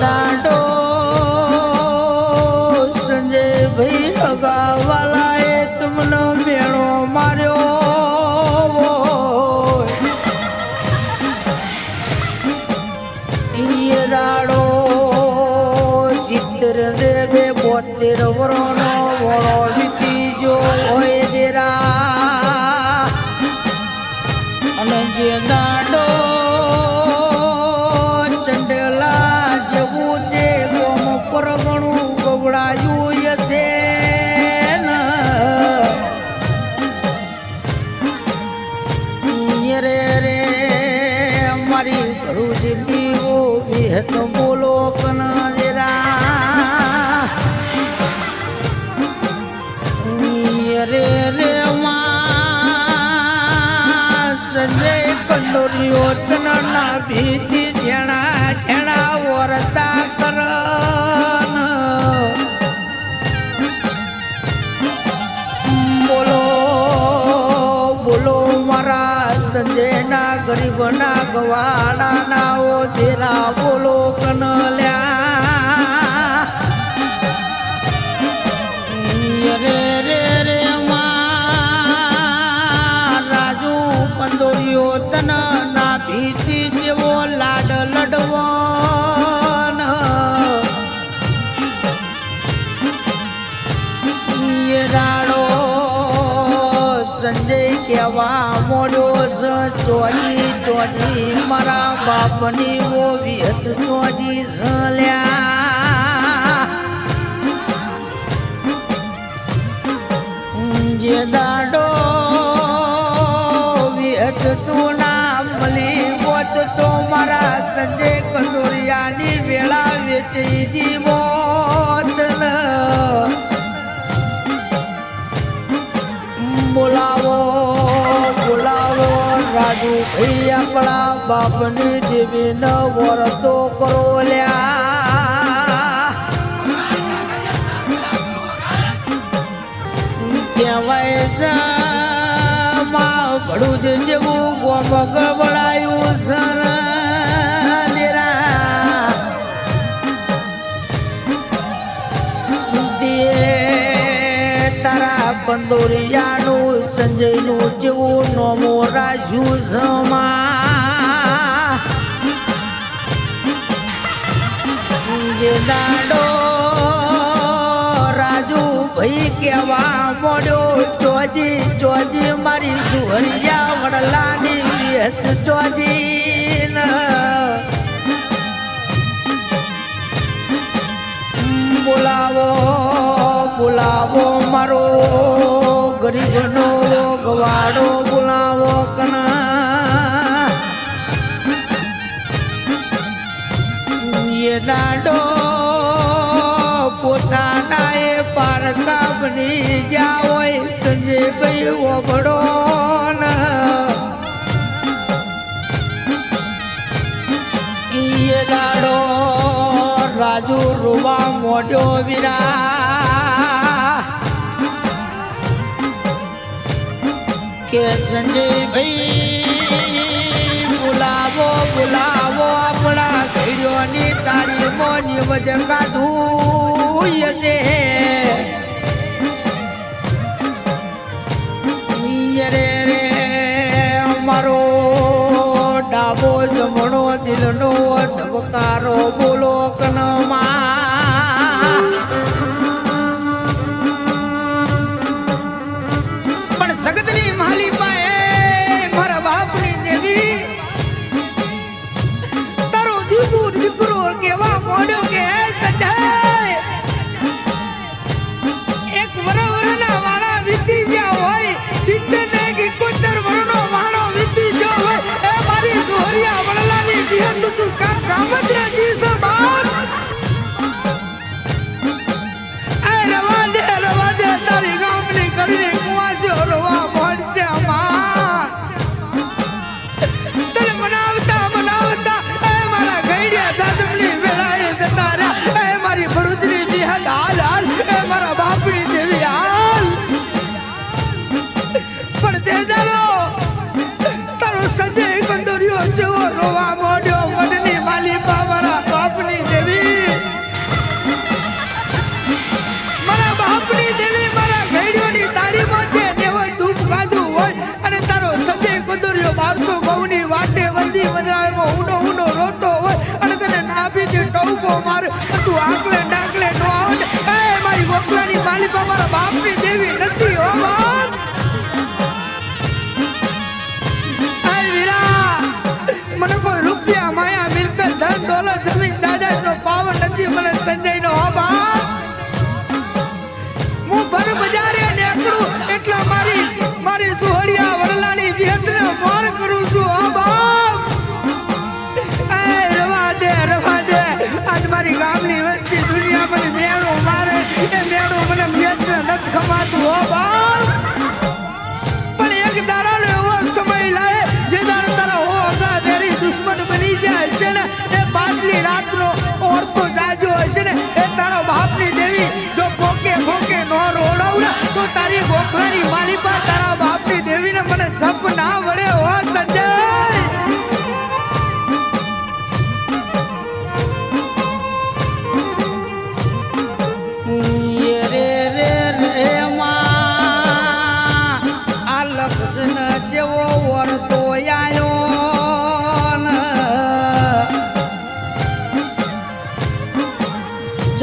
જે બોલો કના જરા રે રે સજે કંડોરીઓ તના ભીતી છેણા છેણા વરતા કર સંજયના ગરીબના ગવાડા નાઓ તેરા બોલો કનલ્યા રે રે રે મા રાજુ કંદોરીઓ કેવા મોડ્યો જ ચોરી ચોજી મારા બાપની ઓ ચોરી ઝલ્યા. જે દાડો વિહત તું ના મળી હોત તો મારા સંજય કટોરિયાની વેળા વેચી જીવોત રાજુ ભાઈ આપણા બાપની જેવી ન વરતો કરો લ્યા. કહેવાય છે, માં ભડું જ જેવું ગોમ ગબડાયું સર તારા બંદોરિયાનું સંજયનું જેવું નોમો રાજુ સમા દાડો રાજુ ભાઈ કેવા મોડ્યો, ચોજી ચોજી, મારી સુહરિયા વડલાની વેત ચોજી બોલાવો બોલાવો મારો ગરીબનો ગવાડો બોલાવો કના. એ દાડો, પોતાના એ પારકા બની ગયા હોય સંજયભાઈ ઓગડો ન. એ દાડો, રાજુ રૂવા મોઢો વિરા કે સંજયભાઈ, બોલાવો બોલાવો આપણા ઘડીઓની મોની વજન કાઢું હશે. રે રે, અમારો ડાબો જમણો દિલનો ધબકારો બોલો. રોવા મોડ્યો મનની માલી બાવરા બાપની દેવી મારા બાપની દેવી મારા ઘેડિયોની તાળી માથે દેવો ધૂપ ગાધું હોય અને તારો સંજય કુદુર્યો બારસો ગૌની વાટે વંદી વધારેમાં ઊંડો ઊંડો રોતો હોય અને તને નાભીથી ટવકો મારે. તું આકલે કરું છું ઓ બાપ. રવા દે રવા દે. આજ મારી ગામની વસ્તી દુનિયા મને મેળો મારે. એ મેળો મને મેચ નથી ખમાતું, હો બાપ. પણ એક દાડાનો સમય લાવે જે દાડો તારા હો અગા બની જાય છે ને, એ પાછલી રાતનો ઓરતો જાજો હશે ને તારા બાપની દેવી જો ભોકે ભોકે નો રોડાવડે તો તારી ગોખલાની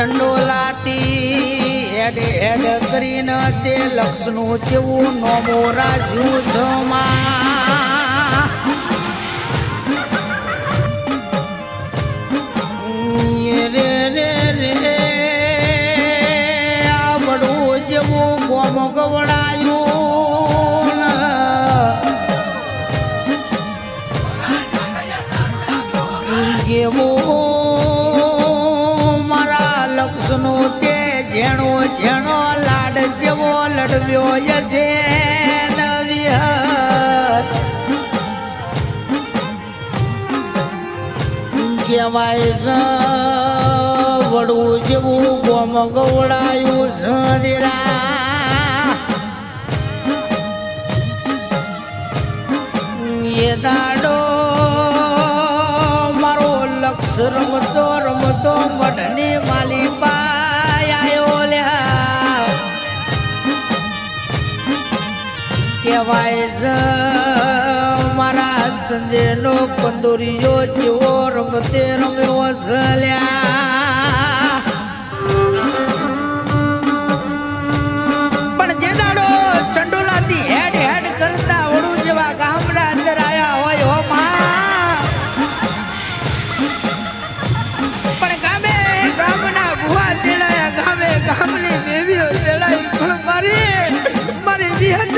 ચંડોલાતી હેડ હેડ કરીને તે લક્ષનું જેવું નોમો રાખ્યું સમા મારા તે જેણો જેણો લાડ જેવો લડવ્યો યશે કહેવાય છે વડું જેવું ગોમ ગવડાયું સંદેરા. દાડો મારો લક્ષ રમતો રમતો મઢની કહેવાય જ. મારા સંજયનો કંદોરીયો જેવો રમતે રમ્યો છે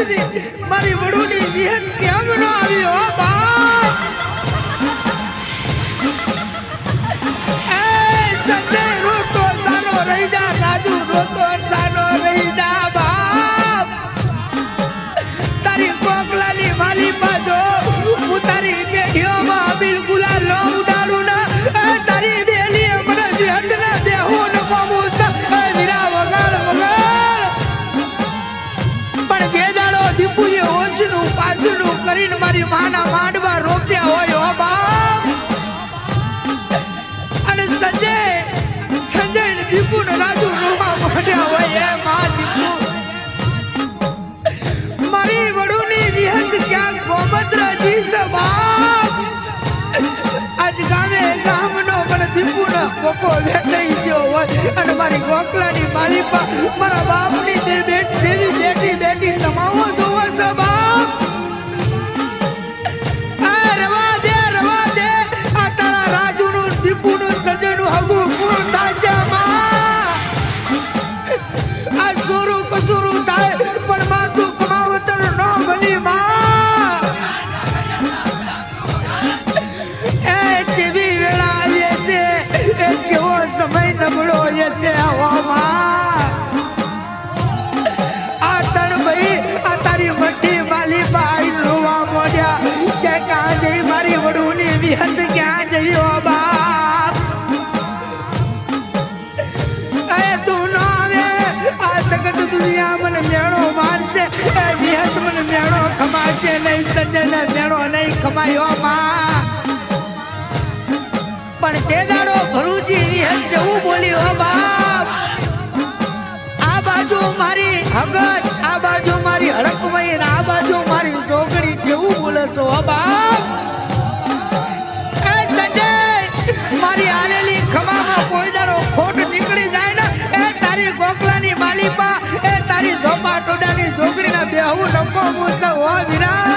મારી મારી વડુની વિહન કેમ ન આવ્યો સંજય રોતો સારો રહી જા રાજુ રોતો. દીપુનો કોકો વેટાઈ ગયો હોય. અને મારી ગોકલાની માલિપા મારા બાપની દેવી દેવી બેટી જઈ મારી વડુની વિહત ક્યાં જઈ હો બાપ? એ તું ન આવે, આ જગત દુનિયા મને મેળો મારશે. એ મને મેળો ખમાશે નહીં, સજ્જન મેળો નહીં ખમાયો માં ભરૂચી જવું બોલ્યો બાપ, આ બાજુ મારી હગત આ બાજુ મારી હડકમઈ આ બાજુ મારી છોકરી જેવું બોલે છો બાપ. મારી આલેલી ખમામાં કોઈ દાડો ખોટ નીકળી જાય ને, એ તારી ગોકલાની માલિપા, એ તારી ઝોપા ટોડાની છોકરીના બેહુ નકો મૂસે હો વીરા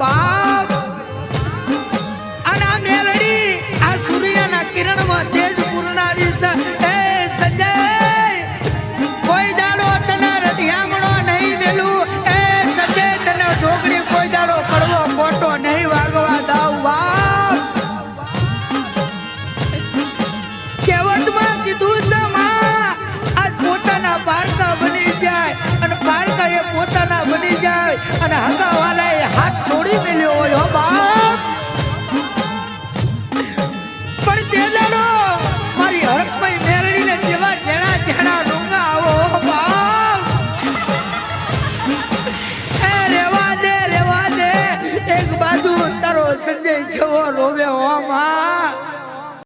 બાપ. અને આ મેલડી આ સૂર્યના કિરણમાં